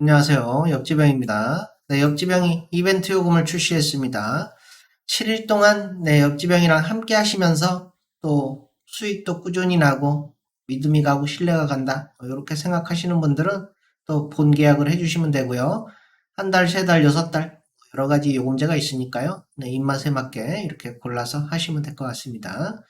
안녕하세요. 옆지병입니다. 네, 옆지병이 이벤트 요금을 출시했습니다. 7일 동안 네, 옆지병이랑 함께 하시면서 또 수익도 꾸준히 나고 믿음이 가고 신뢰가 간다. 이렇게 생각하시는 분들은 또 본 계약을 해주시면 되고요. 한 달, 세 달, 여섯 달 여러 가지 요금제가 있으니까요. 네, 입맛에 맞게 이렇게 골라서 하시면 될 것 같습니다.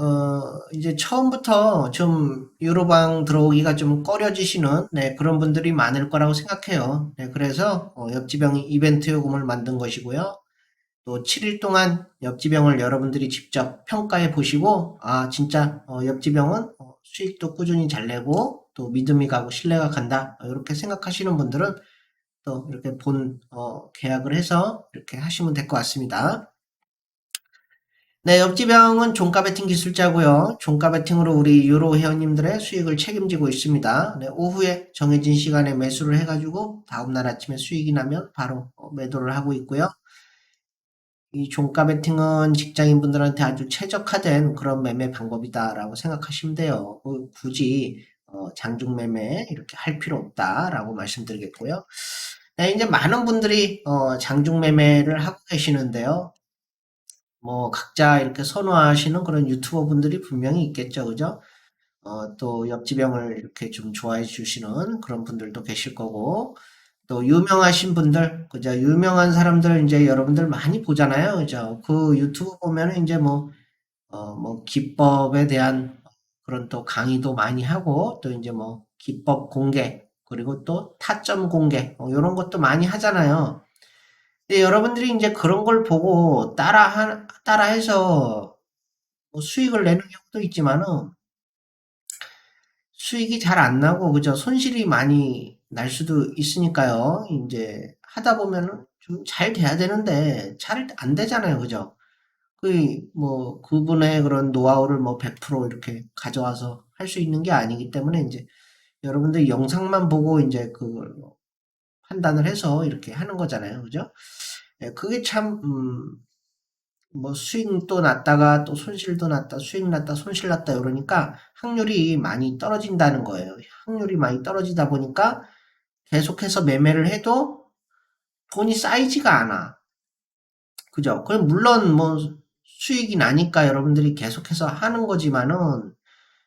어, 이제 처음부터 좀 유로방 들어오기가 좀 꺼려지시는 네, 그런 분들이 많을 거라고 생각해요. 네, 그래서 어, 옆지병이 이벤트 요금을 만든 것이고요. 또 7일 동안 옆지병을 여러분들이 직접 평가해 보시고 아 진짜 어, 옆지병은 어, 수익도 꾸준히 잘 내고 또 믿음이 가고 신뢰가 간다 어, 이렇게 생각하시는 분들은 또 이렇게 본 어, 계약을 해서 이렇게 하시면 될 것 같습니다. 네, 옆지병은 종가 베팅 기술자고요. 종가 베팅으로 우리 유로 회원님들의 수익을 책임지고 있습니다. 네, 오후에 정해진 시간에 매수를 해가지고 다음날 아침에 수익이 나면 바로 어, 매도를 하고 있고요. 이 종가 베팅은 직장인분들한테 아주 최적화된 그런 매매 방법이다라고 생각하시면 돼요. 어, 굳이 어, 장중 매매 이렇게 할 필요 없다라고 말씀드리겠고요. 네, 이제 많은 분들이 어, 장중 매매를 하고 계시는데요. 뭐 각자 이렇게 선호하시는 그런 유튜버 분들이 분명히 있겠죠, 그죠? 어, 또 옆지병을 이렇게 좀 좋아해 주시는 그런 분들도 계실 거고, 또 유명하신 분들, 그죠? 유명한 사람들 이제 여러분들 많이 보잖아요, 그죠? 그 유튜브 보면은 이제 뭐, 어, 뭐 기법에 대한 그런 또 강의도 많이 하고, 또 이제 뭐 기법 공개, 그리고 또 타점 공개, 뭐 이런 것도 많이 하잖아요. 근데 여러분들이 이제 그런 걸 보고 따라 하, 따라 해서 뭐 수익을 내는 경우도 있지만은 수익이 잘 안 나고 그죠? 손실이 많이 날 수도 있으니까요. 이제 하다 보면은 좀 잘 돼야 되는데 잘 안 되잖아요. 그죠? 그 뭐 그분의 그런 노하우를 뭐 100% 이렇게 가져와서 할 수 있는 게 아니기 때문에 이제 여러분들 영상만 보고 이제 그걸 뭐 판단을 해서 이렇게 하는 거잖아요. 그죠? 예, 그게 참, 음, 뭐 수익도 났다가 또 손실도 났다, 수익 났다, 손실 났다 이러니까 확률이 많이 떨어진다는 거예요. 확률이 많이 떨어지다 보니까 계속해서 매매를 해도 돈이 쌓이지가 않아. 그죠? 그럼 물론 뭐 수익이 나니까 여러분들이 계속해서 하는 거지만은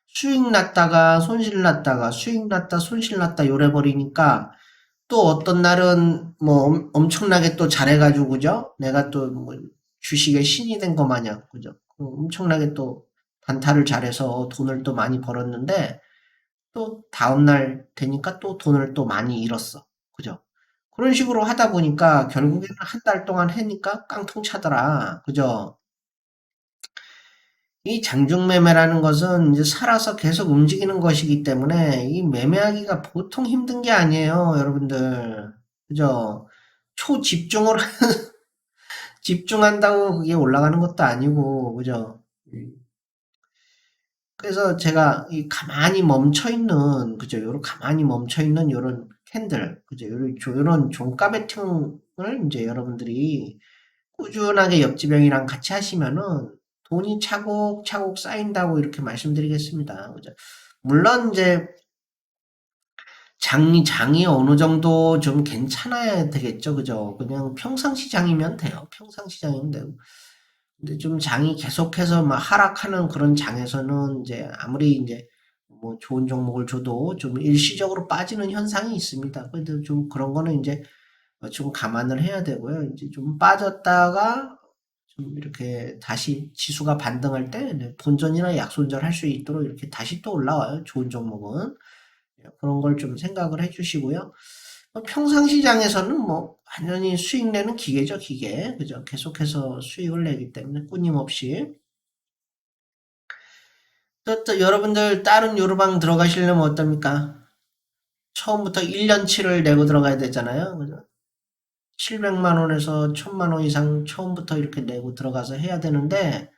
수익 났다가 손실 났다가 수익 났다 손실 났다 요래 버리니까 또 어떤 날은 뭐 엄- 엄청나게 또 잘해가지고 그죠? 내가 또 뭐 주식의 신이 된 거 마냥 그죠? 그 엄청나게 또 단타를 잘해서 돈을 또 많이 벌었는데 또 다음날 되니까 또 돈을 또 많이 잃었어. 그죠? 그런 식으로 하다 보니까 결국에는 한 달 동안 해니까 깡통 차더라. 그죠? 이 장중매매라는 것은 이제 살아서 계속 움직이는 것이기 때문에 이 매매하기가 보통 힘든 게 아니에요, 여러분들. 그죠? 초집중을, 집중한다고 그게 올라가는 것도 아니고, 그죠? 그래서 제가 이 가만히 멈춰 있는, 그죠? 요런 가만히 멈춰 있는 요런 캔들, 그죠? 요런, 요런 종가 베팅을 이제 여러분들이 꾸준하게 옆지병이랑 같이 하시면은 돈이 차곡차곡 쌓인다고 이렇게 말씀드리겠습니다. 물론 이제 장이 장이 어느 정도 좀 괜찮아야 되겠죠, 그죠? 그냥 평상시 장이면 돼요. 평상시 장이면 되고. 근데 좀 장이 계속해서 막 하락하는 그런 장에서는 이제 아무리 이제 뭐 좋은 종목을 줘도 좀 일시적으로 빠지는 현상이 있습니다. 그래도 좀 그런 거는 이제 좀 감안을 해야 되고요. 이제 좀 빠졌다가 좀 이렇게 다시 지수가 반등할 때 네, 본전이나 약손절 할 수 있도록 이렇게 다시 또 올라와요. 좋은 종목은. 예, 그런 걸 좀 생각을 해 주시고요. 뭐 평상 시장에서는 뭐 완전히 수익 내는 기계죠, 기계. 그죠? 계속해서 수익을 내기 때문에 끊임없이. 또, 또 여러분들 다른 요르방 들어가시려면 어떻습니까? 처음부터 1년치를 내고 들어가야 되잖아요. 그죠? 700만 원에서 1000만 원 이상 처음부터 이렇게 내고 들어가서 해야 되는데,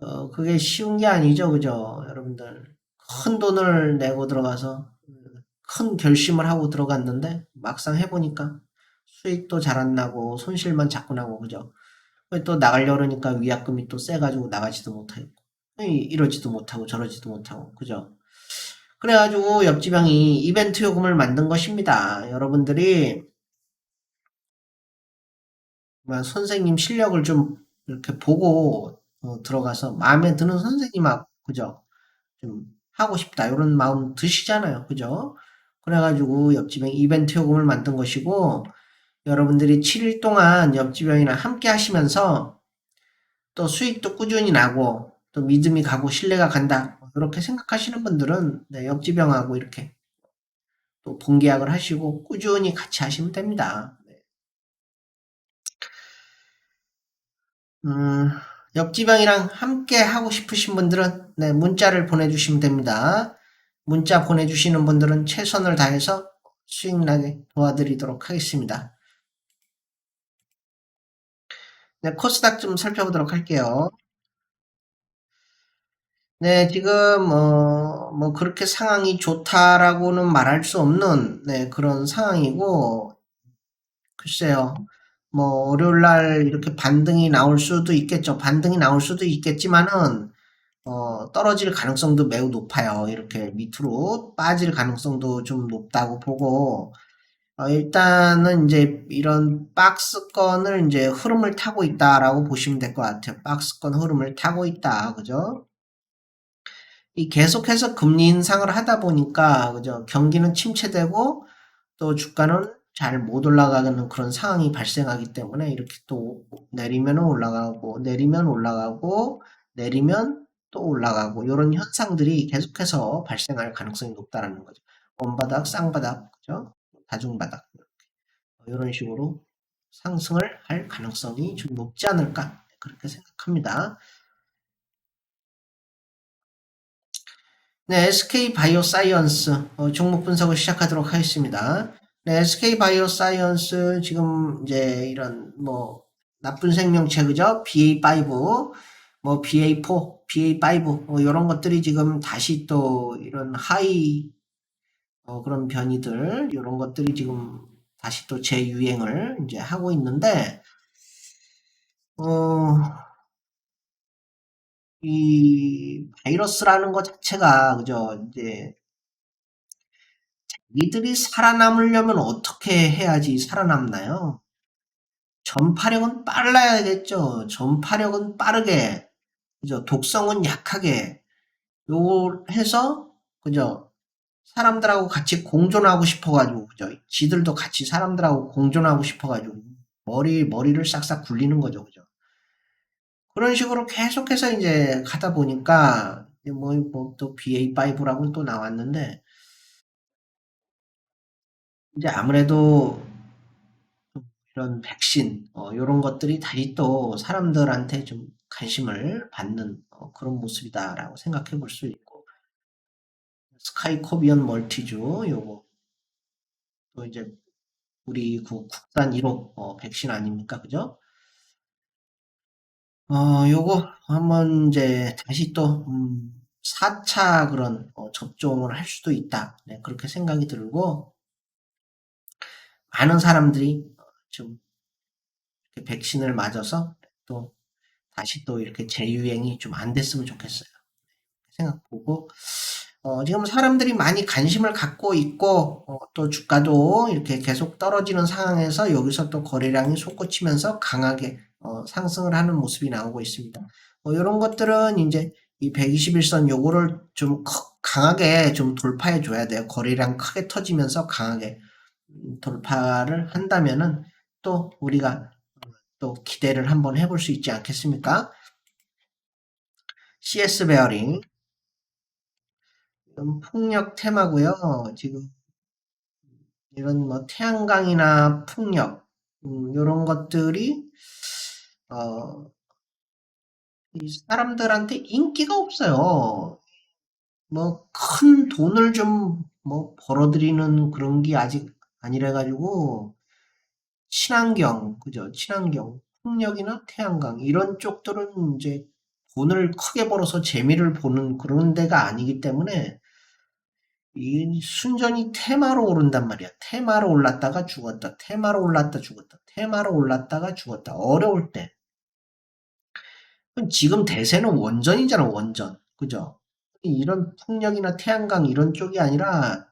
어, 그게 쉬운 게 아니죠. 그죠? 여러분들. 큰 돈을 내고 들어가서 큰 결심을 하고 들어갔는데, 막상 해 보니까 수익도 잘 안 나고, 손실만 자꾸 나고, 그죠? 또 나가려고 그러니까 위약금이 또 세 가지고 나가지도 못하고, 이러지도 못하고, 저러지도 못하고, 그죠? 그래가지고 옆지방이 이벤트 요금을 만든 것입니다. 여러분들이 뭐 선생님 실력을 좀 이렇게 보고 어, 들어가서 마음에 드는 선생님하고 그죠? 좀 하고 싶다 이런 마음 드시잖아요. 그죠? 그래가지고 옆집에 이벤트 요금을 만든 것이고 여러분들이 7일 동안 옆집형이랑 함께 하시면서 또 수익도 꾸준히 나고 또 믿음이 가고 신뢰가 간다 이렇게 생각하시는 분들은 네, 옆집형하고 이렇게 또 본계약을 하시고 꾸준히 같이 하시면 됩니다. 네. 음, 옆집형이랑 함께 하고 싶으신 분들은 네, 문자를 보내주시면 됩니다. 문자 보내주시는 분들은 최선을 다해서 수익 나게 도와드리도록 하겠습니다. 네, 코스닥 좀 살펴보도록 할게요. 네, 지금 어, 뭐 그렇게 상황이 좋다라고는 말할 수 없는 네, 그런 상황이고 글쎄요. 뭐 월요일 날 이렇게 반등이 나올 수도 있겠죠. 반등이 나올 수도 있겠지만은 어, 떨어질 가능성도 매우 높아요. 이렇게 밑으로 빠질 가능성도 좀 높다고 보고 어, 일단은 이제 이런 박스권을 이제 흐름을 타고 있다라고 보시면 될 것 같아요. 박스권 흐름을 타고 있다. 그죠? 이 계속해서 금리 인상을 하다 보니까 그죠? 경기는 침체되고 또 주가는 잘 못 올라가는 그런 상황이 발생하기 때문에 이렇게 또 내리면 올라가고 내리면 올라가고 내리면 또 올라가고 이런 현상들이 계속해서 발생할 가능성이 높다라는 거죠. 원바닥, 쌍바닥, 그죠? 다중바닥 이런 식으로 상승을 할 가능성이 좀 높지 않을까 그렇게 생각합니다. 네, SK 바이오사이언스 어, 종목 분석을 시작하도록 하겠습니다. 네, SK 바이오사이언스 지금 이제 이런 뭐 나쁜 생명체 그죠? BA5, 뭐 BA4, BA5 뭐 이런 것들이 지금 다시 또 이런 하이 어, 그런 변이들 이런 것들이 지금 다시 또 재유행을 이제 하고 있는데 어, 이 바이러스라는 것 자체가 그죠? 이제 이들이 살아남으려면 어떻게 해야지 살아남나요? 전파력은 빨라야겠죠. 전파력은 빠르게, 그죠? 독성은 약하게, 요 해서, 그죠? 사람들하고 같이 공존하고 싶어가지고, 그죠? 지들도 같이 사람들하고 공존하고 싶어가지고, 머리, 머리를 싹싹 굴리는 거죠. 그죠? 그런 식으로 계속해서 이제 가다 보니까, 뭐, 뭐, 또 BA5라고 또 나왔는데, 이제 아무래도 이런 백신, 어, 이런 것들이 다시 또 사람들한테 좀 관심을 받는 어, 그런 모습이다라고 생각해 볼 수 있고, 스카이코비언 멀티주, 요거, 또 이제 우리 그 국산 1호 어, 백신 아닙니까? 그죠? 어, 요거 한번 이제 다시 또, 음, 4차 그런 어, 접종을 할 수도 있다. 네, 그렇게 생각이 들고, 많은 사람들이 좀 백신을 맞아서 또 다시 또 이렇게 재유행이 좀 안 됐으면 좋겠어요. 생각 보고 어, 지금 사람들이 많이 관심을 갖고 있고 어, 또 주가도 이렇게 계속 떨어지는 상황에서 여기서 또 거래량이 솟구치면서 강하게 어, 상승을 하는 모습이 나오고 있습니다. 뭐 이런 것들은 이제 이 121선 요거를 좀 강하게 좀 돌파해 줘야 돼요. 거래량 크게 터지면서 강하게 돌파를 한다면은 또 우리가 또 기대를 한번 해볼 수 있지 않겠습니까? CS 베어링 풍력 테마고요. 지금 이런 뭐 태양광이나 풍력 음, 이런 것들이 어, 이 사람들한테 인기가 없어요. 뭐 큰 돈을 좀 뭐 벌어들이는 그런 게 아직 아니라 가지고 친환경 그죠? 친환경 풍력이나 태양광 이런 쪽들은 이제 돈을 크게 벌어서 재미를 보는 그런 데가 아니기 때문에 이 순전히 테마로 오른단 말이야. 테마로 올랐다가 죽었다. 테마로 올랐다 죽었다. 테마로 올랐다가 죽었다. 어려울 때. 지금 대세는 원전이잖아, 원전. 그죠? 이런 풍력이나 태양광 이런 쪽이 아니라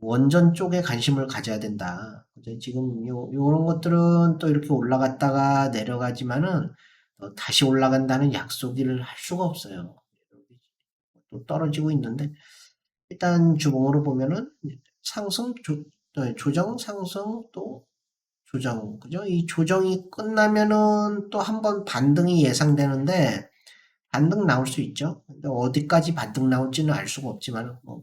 원전 쪽에 관심을 가져야 된다. 지금 요, 요런 것들은 또 이렇게 올라갔다가 내려가지만은 또 다시 올라간다는 약속을 할 수가 없어요. 또 떨어지고 있는데 일단 주봉으로 보면은 상승 조, 네, 조정 상승 또 조정 그죠? 이 조정이 끝나면은 또 한 번 반등이 예상되는데 반등 나올 수 있죠. 근데 어디까지 반등 나올지는 알 수가 없지만 뭐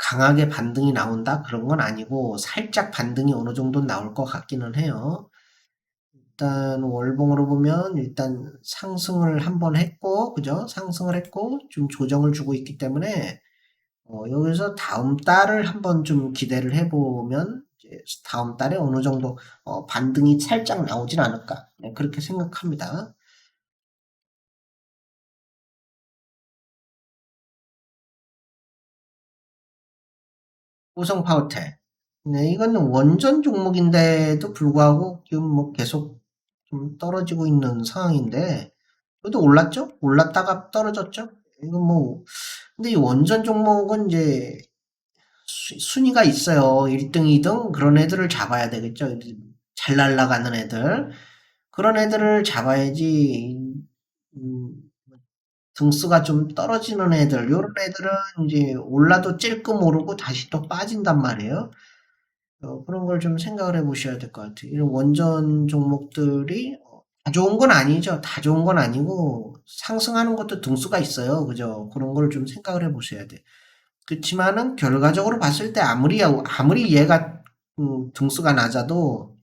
강하게 반등이 나온다 그런 건 아니고 살짝 반등이 어느 정도 나올 것 같기는 해요. 일단 월봉으로 보면 일단 상승을 한번 했고 그죠? 상승을 했고 좀 조정을 주고 있기 때문에 어, 여기서 다음 달을 한번 좀 기대를 해보면 다음 달에 어느 정도 어, 반등이 살짝 나오진 않을까 네, 그렇게 생각합니다. 우성 파워텍. 네, 이거는 원전 종목인데도 불구하고 지금 뭐 계속 좀 떨어지고 있는 상황인데, 그래도 올랐죠? 올랐다가 떨어졌죠? 이거 뭐, 근데 이 원전 종목은 이제 수- 순위가 있어요. 1등, 2등 그런 애들을 잡아야 되겠죠. 잘 날아가는 애들. 그런 애들을 잡아야지, 음, 등수가 좀 떨어지는 애들, 요런 애들은 이제 올라도 찔끔 오르고 다시 또 빠진단 말이에요. 어, 그런 걸 좀 생각을 해 보셔야 될 것 같아요. 이런 원전 종목들이 어, 다 좋은 건 아니죠. 다 좋은 건 아니고 상승하는 것도 등수가 있어요. 그죠? 그런 걸 좀 생각을 해 보셔야 돼. 그렇지만은 결과적으로 봤을 때 아무리 아무리 얘가 음, 등수가 낮아도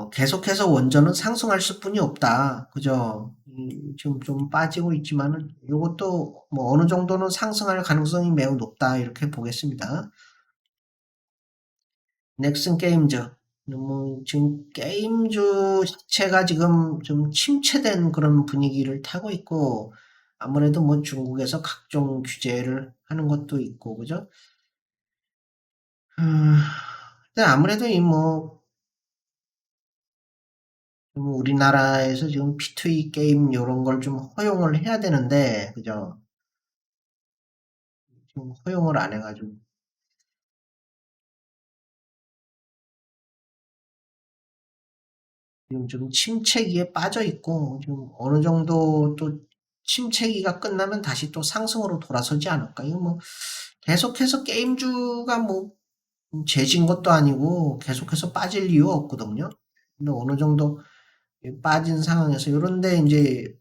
어, 계속해서 원전은 상승할 수뿐이 없다. 그죠? 음, 지금 좀 빠지고 있지만은 이것도 뭐 어느 정도는 상승할 가능성이 매우 높다. 이렇게 보겠습니다. 넥슨 게임즈. 뭐 지금 게임주 자체가 지금 좀 침체된 그런 분위기를 타고 있고 아무래도 뭐 중국에서 각종 규제를 하는 것도 있고 그죠? 음, 근데 아무래도 이뭐 뭐 우리나라에서 지금 P2E 게임 이런 걸 좀 허용을 해야 되는데 그죠? 지금 허용을 안 해가지고 지금 좀 침체기에 빠져 있고 지금 어느 정도 또 침체기가 끝나면 다시 또 상승으로 돌아서지 않을까? 이거 뭐 계속해서 게임주가 뭐 재진 것도 아니고 계속해서 빠질 이유가 없거든요. 근데 어느 정도 빠진 상황에서 이런데 이제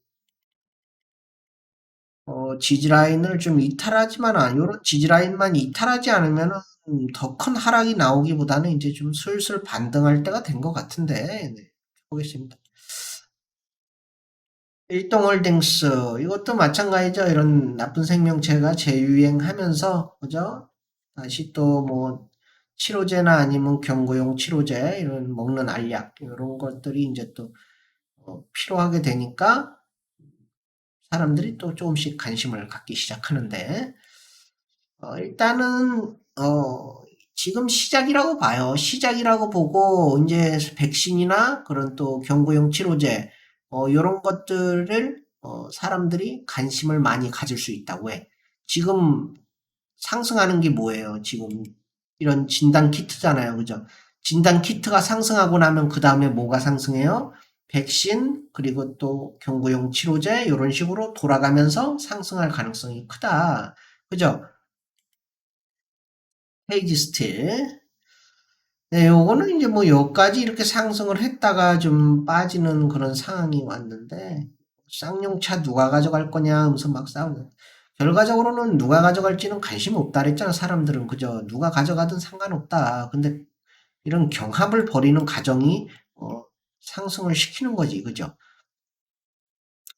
어, 지지라인을 좀 이탈하지만 않, 요런 지지라인만 이탈하지 않으면 더 큰 하락이 나오기보다는 이제 좀 슬슬 반등할 때가 된 것 같은데, 네, 보겠습니다. 일동홀딩스, 이것도 마찬가지죠. 이런 나쁜 생명체가 재유행하면서, 그죠? 다시 또 뭐, 치료제나 아니면 경구용 치료제, 이런 먹는 알약, 이런 것들이 이제 또, 어, 필요하게 되니까, 사람들이 또 조금씩 관심을 갖기 시작하는데, 어, 일단은, 어, 지금 시작이라고 봐요. 시작이라고 보고, 이제 백신이나 그런 또 경구용 치료제, 어, 이런 것들을, 어, 사람들이 관심을 많이 가질 수 있다고 해. 지금 상승하는 게 뭐예요? 지금 이런 진단 키트잖아요. 그죠? 진단 키트가 상승하고 나면 그 다음에 뭐가 상승해요? 백신, 그리고 또 경구용 치료제, 이런 식으로 돌아가면서 상승할 가능성이 크다. 그죠? 페이지 스틸. 네, 요거는 이제 뭐 여기까지 이렇게 상승을 했다가 좀 빠지는 그런 상황이 왔는데, 쌍용차 누가 가져갈 거냐 하면서 막 싸우는. 결과적으로는 누가 가져갈지는 관심 없다 그랬잖아, 사람들은. 그죠? 누가 가져가든 상관없다. 근데 이런 경합을 벌이는 과정이, 어, 상승을 시키는 거지. 그죠?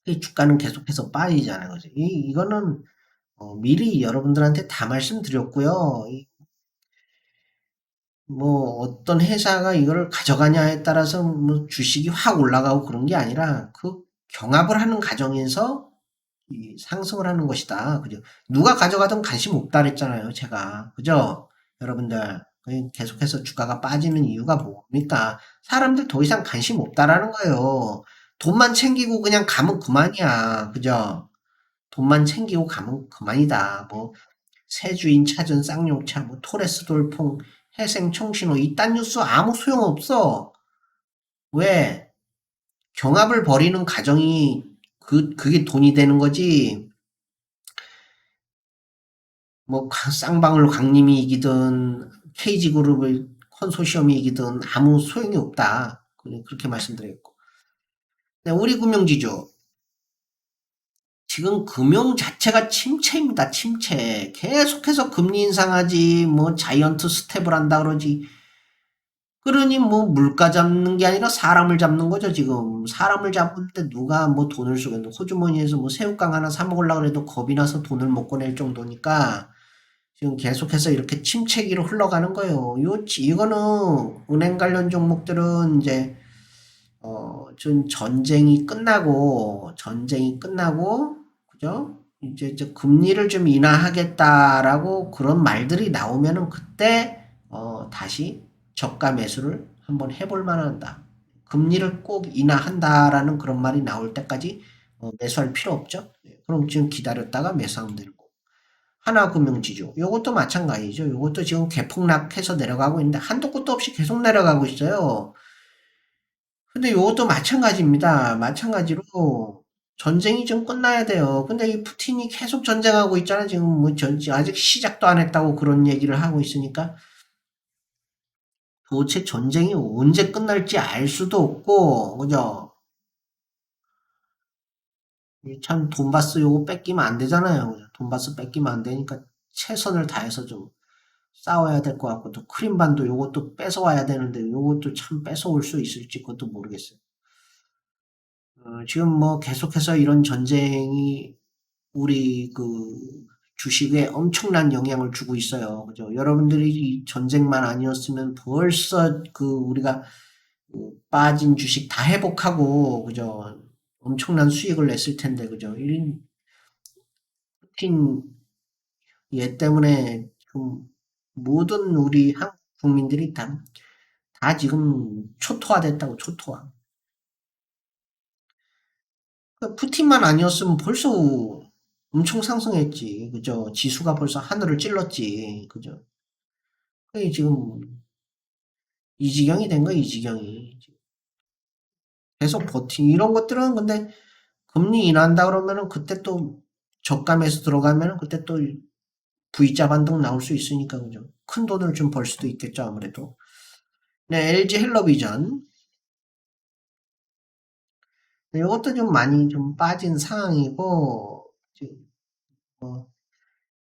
이 주가는 계속해서 빠지잖아요. 그죠? 이, 이거는, 어, 미리 여러분들한테 다 말씀드렸고요. 이 뭐 어떤 회사가 이거를 가져가냐에 따라서 뭐 주식이 확 올라가고 그런 게 아니라 그 경합을 하는 과정에서 이 상승을 하는 것이다. 그죠? 누가 가져가든 관심 없다 그랬잖아요. 제가. 그죠? 여러분들. 계속해서 주가가 빠지는 이유가 뭡니까? 사람들 더 이상 관심 없다라는 거예요. 돈만 챙기고 그냥 가면 그만이야. 그죠? 돈만 챙기고 가면 그만이다. 뭐, 새 주인 찾은 쌍용차, 뭐, 토레스 돌풍, 해생 청신호, 이딴 뉴스 아무 소용 없어. 왜? 경합을 벌이는 가정이 그, 그게 돈이 되는 거지. 뭐, 쌍방울 강림이 이기든, KG그룹을 컨소시엄이 이기든 아무 소용이 없다. 그렇게 말씀드렸고. 네, 우리 금융지주. 지금 금융 자체가 침체입니다. 침체. 계속해서 금리 인상하지, 뭐 자이언트 스텝을 한다 그러지. 그러니 뭐 물가 잡는 게 아니라 사람을 잡는 거죠, 지금. 사람을 잡는데 누가 뭐 돈을 쓰겠노. 호주머니에서 뭐 새우깡 하나 사 먹으려고 그래도 겁이 나서 돈을 못 꺼낼 정도니까 지금 계속해서 이렇게 침체기로 흘러가는 거예요. 요, 이거는 은행 관련 종목들은 이제 어, 좀 전쟁이 끝나고, 전쟁이 끝나고, 그죠? 이제, 이제 금리를 좀 인하하겠다라고 그런 말들이 나오면은 그때, 어, 다시 저가 매수를 한번 해볼 만한다. 금리를 꼭 인하한다라는 그런 말이 나올 때까지 어, 매수할 필요 없죠. 네, 그럼 지금 기다렸다가 매수하면 되고. 하나금융지주. 요것도 마찬가지죠. 요것도 지금 개폭락해서 내려가고 있는데 한도 끝도 없이 계속 내려가고 있어요. 근데 요것도 마찬가지입니다. 마찬가지로 전쟁이 좀 끝나야 돼요. 근데 이 푸틴이 계속 전쟁하고 있잖아. 지금 뭐 전, 아직 시작도 안 했다고 그런 얘기를 하고 있으니까 도대체 전쟁이 언제 끝날지 알 수도 없고, 그죠? 참 돈바스 요거 뺏기면 안 되잖아요. 돈바스 뺏기면 안 되니까 최선을 다해서 좀 싸워야 될 것 같고 또 크림반도 요것도 뺏어와야 되는데 요것도 참 뺏어올 수 있을지 그것도 모르겠어요. 어, 지금 뭐 계속해서 이런 전쟁이 우리 그 주식에 엄청난 영향을 주고 있어요. 그죠? 여러분들이 이 전쟁만 아니었으면 벌써 그 우리가 그 빠진 주식 다 회복하고 그죠? 엄청난 수익을 냈을 텐데 그죠? 이 푸틴 얘 때문에 좀 모든 우리 한국 국민들이 다, 다 지금 초토화됐다고 초토화. 그 푸틴만 아니었으면 벌써 엄청 상승했지. 그죠? 지수가 벌써 하늘을 찔렀지. 그죠? 그게 지금 이 지경이 된 거야, 이 지경이. 계속 버티. 이런 것들은 근데 금리 인한다 그러면은 그때 또 저감에서 들어가면은 그때 또 V자 반등 나올 수 있으니까 그죠. 큰 돈을 좀 벌 수도 있겠죠 아무래도. 네, LG 헬로비전. 네, 이것도 좀 많이 좀 빠진 상황이고 뭐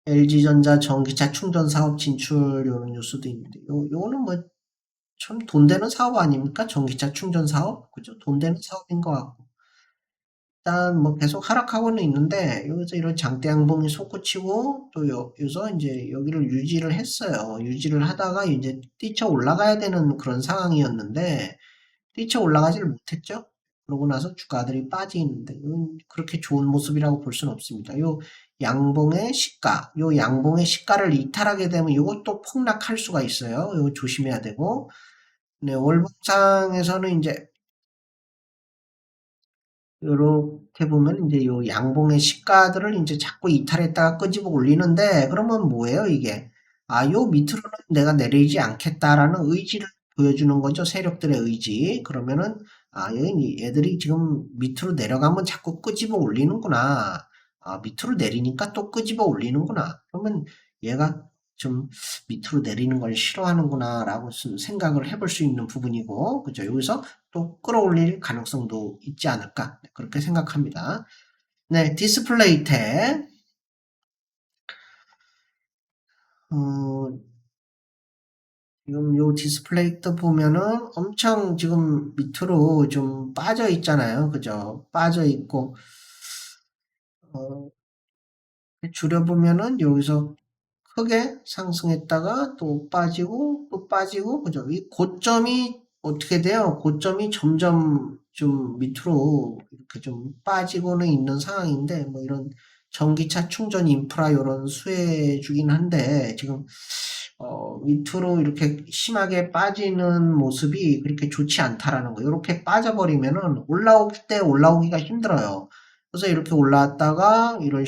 LG전자 전기차 충전 사업 진출 이런 뉴스도 있는데 요 요거는 뭐 참 돈 되는 사업 아닙니까? 전기차 충전 사업 그죠? 돈 되는 사업인 것 같고 일단 뭐 계속 하락하고는 있는데 여기서 이런 장대 양봉이 솟구치고 또 여기서 이제 여기를 유지를 했어요. 유지를 하다가 이제 뛰쳐 올라가야 되는 그런 상황이었는데 뛰쳐 올라가지를 못했죠. 그러고 나서 주가들이 빠지는데 그렇게 좋은 모습이라고 볼 수는 없습니다. 요 양봉의 시가, 요 양봉의 시가를 이탈하게 되면 이것도 폭락할 수가 있어요. 이거 조심해야 되고 네, 월봉상에서는 이제 요렇게 보면 이제 요 양봉의 시가들을 이제 자꾸 이탈했다가 끄집어 올리는데 그러면 뭐예요 이게? 아 요 밑으로는 내가 내리지 않겠다라는 의지를 보여주는 거죠 세력들의 의지. 그러면은 아 얘들이 지금 밑으로 내려가면 자꾸 끄집어 올리는구나. 아 밑으로 내리니까 또 끄집어 올리는구나. 그러면 얘가 좀 밑으로 내리는 걸 싫어하는구나 라고 생각을 해볼 수 있는 부분이고 그죠? 여기서 또 끌어올릴 가능성도 있지 않을까? 네, 그렇게 생각합니다. 네 디스플레이 탭 어, 지금 요 디스플레이 때 보면은 엄청 지금 밑으로 좀 빠져 있잖아요. 그죠? 빠져 있고 어, 줄여보면은 여기서 크게 상승했다가 또 빠지고 또 빠지고 그죠? 이 고점이 어떻게 돼요? 고점이 점점 좀 밑으로 이렇게 좀 빠지고는 있는 상황인데 뭐 이런 전기차 충전 인프라 이런 수혜 주긴 한데 지금 어, 밑으로 이렇게 심하게 빠지는 모습이 그렇게 좋지 않다라는 거예요. 이렇게 빠져버리면은 올라올 때 올라오기가 힘들어요. 그래서 이렇게 올라왔다가 이런